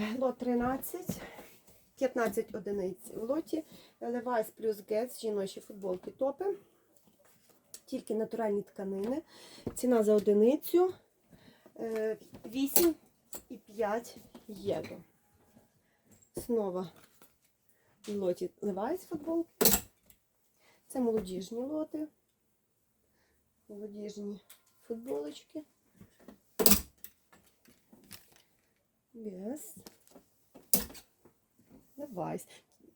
Лот 13, 15 одиниць в лоті. Levi's плюс Gets, жіночі футболки топи. Тільки натуральні тканини. Ціна за одиницю е, 8,5 євро. Снова в лоті Levi's футболки. Це молодіжні лоти. Молодіжні футболочки. Yes. Levi's.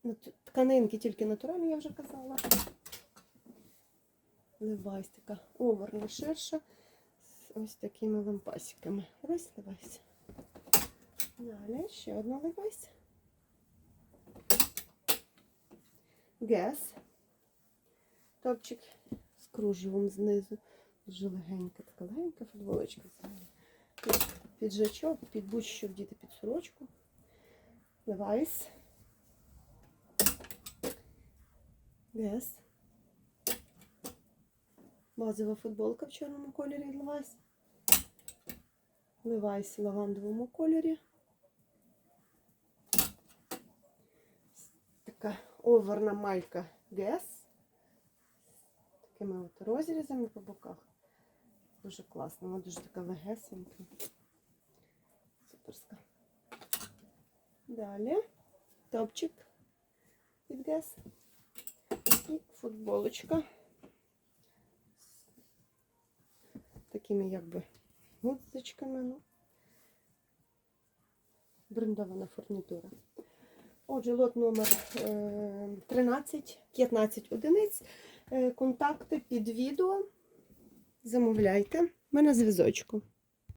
Нат- Тканинки тільки натуральні, я вже казала. Levi's така оверна ширша. З ось такими лампасиками. Ось Levi's. Далі ще одна Levi's. Guess. Топчик з кружевом знизу. Дуже легенька, така легенька футболочка. Під піджачок, під будь-що вдіти під сорочку. Levi's. Guess. Базова футболка в чорному кольорі Levi's. Levi's в лавандовому кольорі. Така оверна Guess. З такими от розрізами по боках. Дуже класно, вона дуже така легесенька. Далі топчик від Guess. І футболочка. З такими якби гудзичками. Ну. Брендована фурнітура. Отже, лот номер е, 13, 15 одиниць. Е, Контакти під відео. Замовляйте. Ми на зв'язочку.